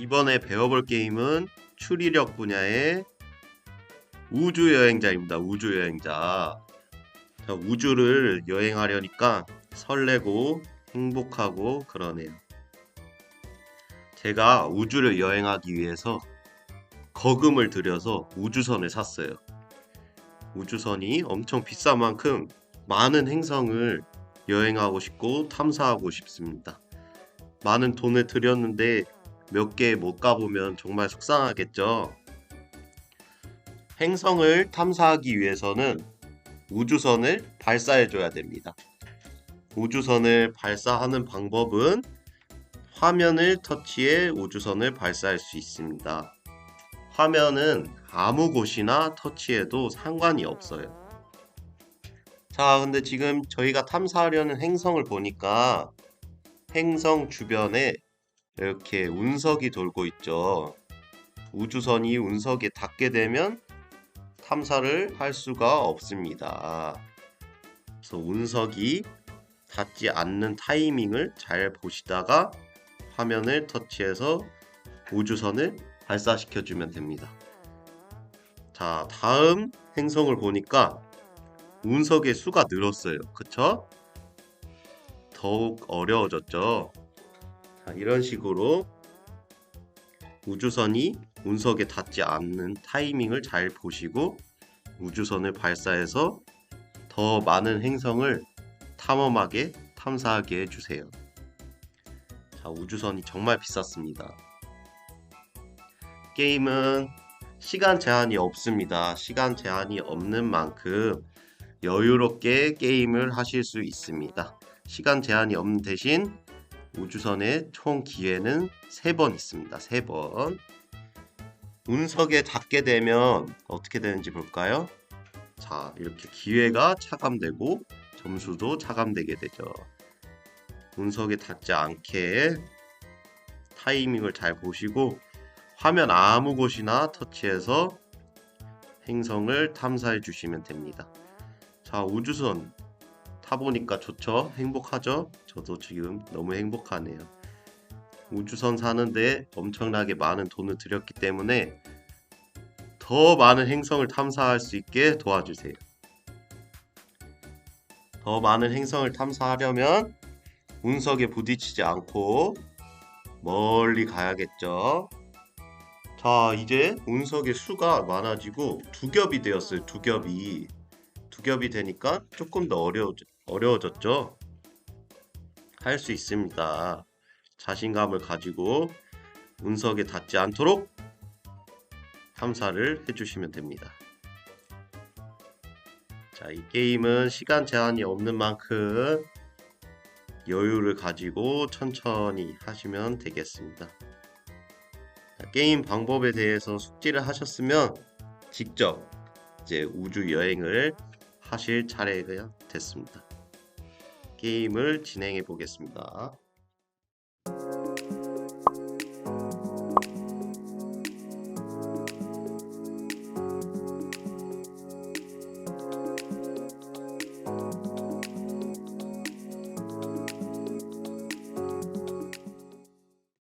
이번에 배워볼 게임은 추리력 분야의 우주여행자입니다. 우주여행자. 자, 우주를 여행하려니까 설레고 행복하고 그러네요. 제가 우주를 여행하기 위해서 거금을 들여서 우주선을 샀어요. 우주선이 엄청 비싼 만큼 많은 행성을 여행하고 싶고 탐사하고 싶습니다. 많은 돈을 들였는데 몇 개 못 가보면 정말 속상하겠죠. 행성을 탐사하기 위해서는 우주선을 발사해줘야 됩니다. 우주선을 발사하는 방법은 화면을 터치해 우주선을 발사할 수 있습니다. 화면은 아무 곳이나 터치해도 상관이 없어요. 자, 근데 지금 저희가 탐사하려는 행성을 보니까 행성 주변에 이렇게 운석이 돌고 있죠. 우주선이 운석에 닿게 되면 탐사를 할 수가 없습니다. 그래서 운석이 닿지 않는 타이밍을 잘 보시다가 화면을 터치해서 우주선을 발사시켜 주면 됩니다. 자, 다음 행성을 보니까 운석의 수가 늘었어요. 그쵸? 더욱 어려워졌죠. 자, 이런 식으로 우주선이 운석에 닿지 않는 타이밍을 잘 보시고 우주선을 발사해서 더 많은 행성을 탐험하게 탐사하게 해주세요. 자, 우주선이 정말 비쌌습니다. 게임은 시간 제한이 없습니다. 시간 제한이 없는 만큼 여유롭게 게임을 하실 수 있습니다. 시간 제한이 없는 대신 우주선의 총 기회는 3번 있습니다. 3번. 운석에 닿게 되면 어떻게 되는지 볼까요? 자, 이렇게 기회가 차감되고 점수도 차감되게 되죠. 운석에 닿지 않게 타이밍을 잘 보시고 화면 아무 곳이나 터치해서 행성을 탐사해 주시면 됩니다. 자, 우주선 타보니까 좋죠? 행복하죠? 저도 지금 너무 행복하네요. 우주선 사는데 엄청나게 많은 돈을 들였기 때문에 더 많은 행성을 탐사할 수 있게 도와주세요. 더 많은 행성을 탐사하려면 운석에 부딪히지 않고 멀리 가야겠죠. 자, 이제 운석의 수가 많아지고 두 겹이 되었어요. 두 겹이. 두 겹이 되니까 조금 더 어려워, 어려워졌죠. 할 수 있습니다. 자신감을 가지고 운석에 닿지 않도록 탐사를 해주시면 됩니다. 자, 이 게임은 시간 제한이 없는 만큼 여유를 가지고 천천히 하시면 되겠습니다. 자, 게임 방법에 대해서 숙지를 하셨으면 직접 이제 우주 여행을 하실 차례가 됐습니다. 게임을 진행해 보겠습니다.